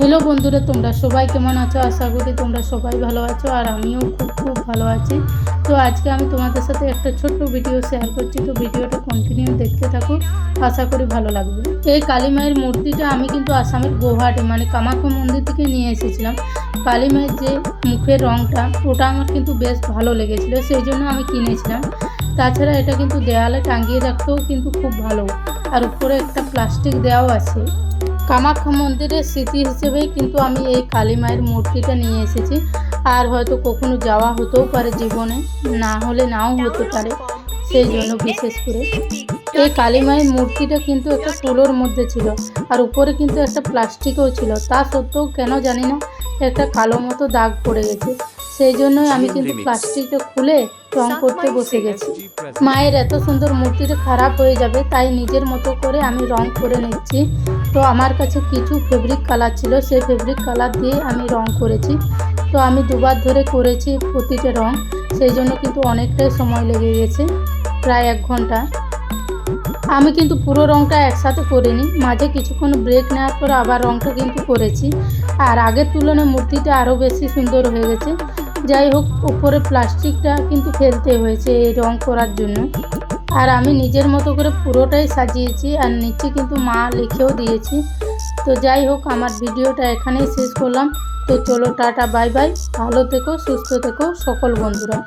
Hello বন্ধুরা, তোমরা সবাই কেমন আছো? আশা করি তোমরা সবাই ভালো আছো আর আমিও খুব খুব ভালো আছি। তো আজকে আমি তোমাদের সাথে একটা ছোট্ট ভিডিও শেয়ার করছি। তো ভিডিওটা কন্টিনিউ দেখতে থাকো, আশা করি ভালো লাগবে। এই কালী মায়ের মূর্তিটা আমি কিন্তু আসামের গুয়াহাটি মানে কামাখ্যা মন্দির থেকে নিয়ে এসেছিলাম। কালী মায়ের যে মুখের রঙটা ওটা আমার কিন্তু বেশ ভালো লেগেছিলো, সেই জন্য আমি কিনেছিলাম। তাছাড়া এটা কিন্তু দেয়ালে টাঙিয়ে রাখতেও কিন্তু খুব ভালো। আর উপরে একটা প্লাস্টিক দেওয়াও আছে। কামাখ্যা মন্দিরের স্মৃতি হিসেবেই কিন্তু আমি এই কালী মায়ের মূর্তিটা নিয়ে এসেছি। আর হয়তো কখনো যাওয়া হতেও পারে জীবনে, না হলে নাও হতে পারে, সেই জন্য বিশেষ করে। এই কালী মায়ের মূর্তিটা কিন্তু একটা তুলোর মধ্যে ছিল, আর উপরে কিন্তু একটা প্লাস্টিকও ছিল। তা সত্ত্বেও কেন জানি না, একটা কালো মতো দাগ পড়ে গেছে। সেই জন্যই আমি কিন্তু প্লাস্টিকটা খুলে রং করতে বসে গেছি। মায়ের এত সুন্দর মূর্তিটা খারাপ হয়ে যাবে তাই নিজের মতো করে আমি রং করে নিচ্ছি। তো আমার কাছে কিছু ফেব্রিক কালার ছিল সেই ফেব্রিক কালার দিয়ে আমি রং করেছি। তো আমি দুবার ধরে করেছি প্রতিটা রং সেই জন্য কিন্তু অনেকটাই সময় লেগে গেছে প্রায় এক ঘণ্টা। আমি কিন্তু পুরো রংটা একসাথে করিনি মাঝে কিছুক্ষণ ব্রেক নেওয়ার পর আবার রংটা কিন্তু করেছি। আর আগের তুলনায় মূর্তিটা আরও বেশি সুন্দর হয়ে গেছে। যাই হোক, উপরে প্লাস্টিকটা কিন্তু ফেলতে হয়েছে এই রং করার জন্য। আর আমি নিজের মতো করে পুরোটাই সাজিয়েছি আর নিচে কিন্তু মা লিখেও দিয়েছি। তো যাই হোক, আমার ভিডিওটা এখানেই শেষ করলাম। তো চলো টাটা, বাই বাই। ভালো থেকো, সুস্থ থেকো সকল বন্ধুরা।